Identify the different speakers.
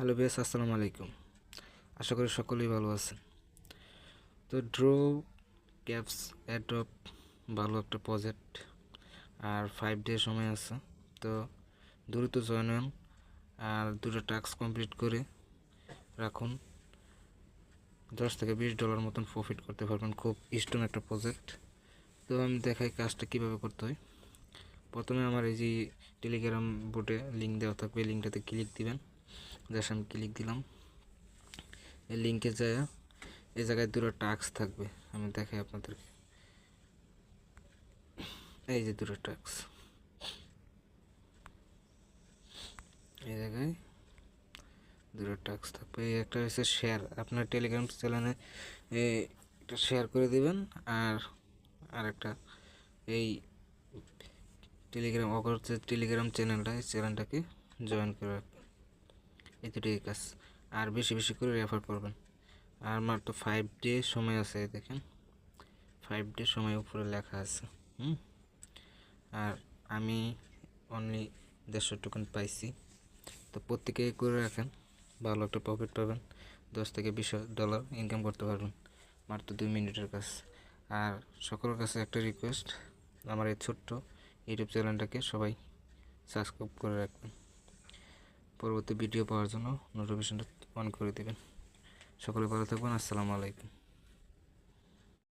Speaker 1: Hello base আসসালামু আলাইকুম। আশা করি সকলেই ভালো আছেন। তো ড্র ক্যাপস অ্যাড্রপ ভালো একটা প্রজেক্ট, আর ফাইভ ডে সময় আছে। তো দ্রুত জয়েন হন, আর দুটো টাস্ক কমপ্লিট করে রাখুন। দশ থেকে বিশ ডলার মতন প্রফিট করতে পারবেন, খুব স্ট্রং একটা প্রজেক্ট তো আমি দেখাই কাজটা কীভাবে করতে হয়। প্রথমে আমার এই যে টেলিগ্রাম বোর্ডে লিঙ্ক দেওয়া থাকবে লিঙ্কটাতে ক্লিক দিবেন। জাস্ট আমি ক্লিক দিলাম। এই লিঙ্কে যায়, এই জায়গায় দুটো টাস্ক থাকবে, আমি দেখাই আপনাদেরকে। এই যে দুটো টাস্ক এই জায়গায় দুটো টাস্ক থাকবে। এই একটা হচ্ছে শেয়ার আপনার টেলিগ্রাম চ্যানেলে একটা শেয়ার করে দিবেন, আর আর একটা এই টেলিগ্রাম অগর যে টেলিগ্রাম চ্যানেলটা এই চ্যানেলটাকে জয়েন করে এই দুটোই কাজ। আর বেশি বেশি করে রেফার করবেন। আর মাত্র ফাইভ ডে সময় আছে দেখেন। ফাইভ ডে সময় উপরে লেখা আছে, হুম? আর আমি অনলি দেড়শো টোকেন পাইছি। তো প্রত্যেকে করে রাখেন, ভালো একটা প্রফিট পাবেন। দশ থেকে বিশ ডলার ইনকাম করতে পারবেন, মাত্র দুই মিনিটের কাজ। আর সকলের কাছে একটা রিকোয়েস্ট আমার এই ছোট্ট ইউটিউব চ্যানেলটাকে সবাই সাবস্ক্রাইব করে রাখবেন। পরবর্তী ভিডিও পাওয়ার জন্য নোটিফিকেশনটা অন করে দেবেন। সকলে ভালো থাকবেন আসসালামু আলাইকুম।